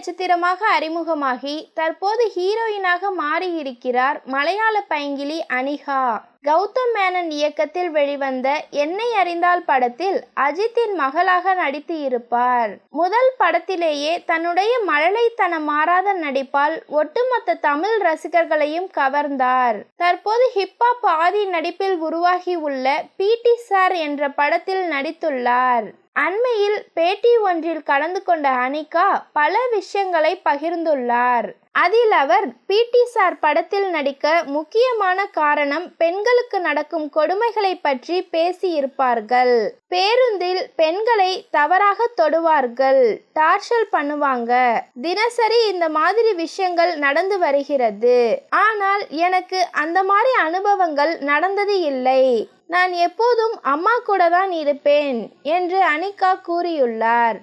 நட்சத்திரமாக அறிமுகமாகி தற்போது ஹீரோயினாக மாறியிருக்கிறார் மலையாள பைங்கிலி அனிகா. கௌதம் மேனன் இயக்கத்தில் வெளிவந்த என்னை அறிந்தால் படத்தில் அஜித்தின் மகளாக நடித்து இருப்பார். முதல் படத்திலேயே தன்னுடைய மழலைத்தனம் மாறாத நடிப்பால் ஒட்டுமொத்த தமிழ் ரசிகர்களையும் கவர்ந்தார். தற்போது ஹிப்ஹாப் ஆதி நடிப்பில் உருவாகி உள்ள பிடி சார் என்ற படத்தில் நடித்துள்ளார். அண்மையில் பேட்டி ஒன்றில் கலந்து கொண்ட அனிகா பல விஷயங்களை பகிர்ந்துள்ளார். அதில் அவர் பிடி சார் படத்தில் நடிக்க முக்கியமான காரணம் பெண்களுக்கு நடக்கும் கொடுமைகளை பற்றி பேசியிருப்பார்கள். பேருந்தில் பெண்களை தவறாக தொடுவார்கள். டார்ச்சல் பண்ணுவாங்க. தினசரி இந்த மாதிரி விஷயங்கள் நடந்து வருகிறது. ஆனால் எனக்கு அந்த மாதிரி அனுபவங்கள் நடந்தது இல்லை. நான் எப்போதும் அம்மா கூட தான் இருப்பேன் என்று அனிகா கூறியுள்ளார்.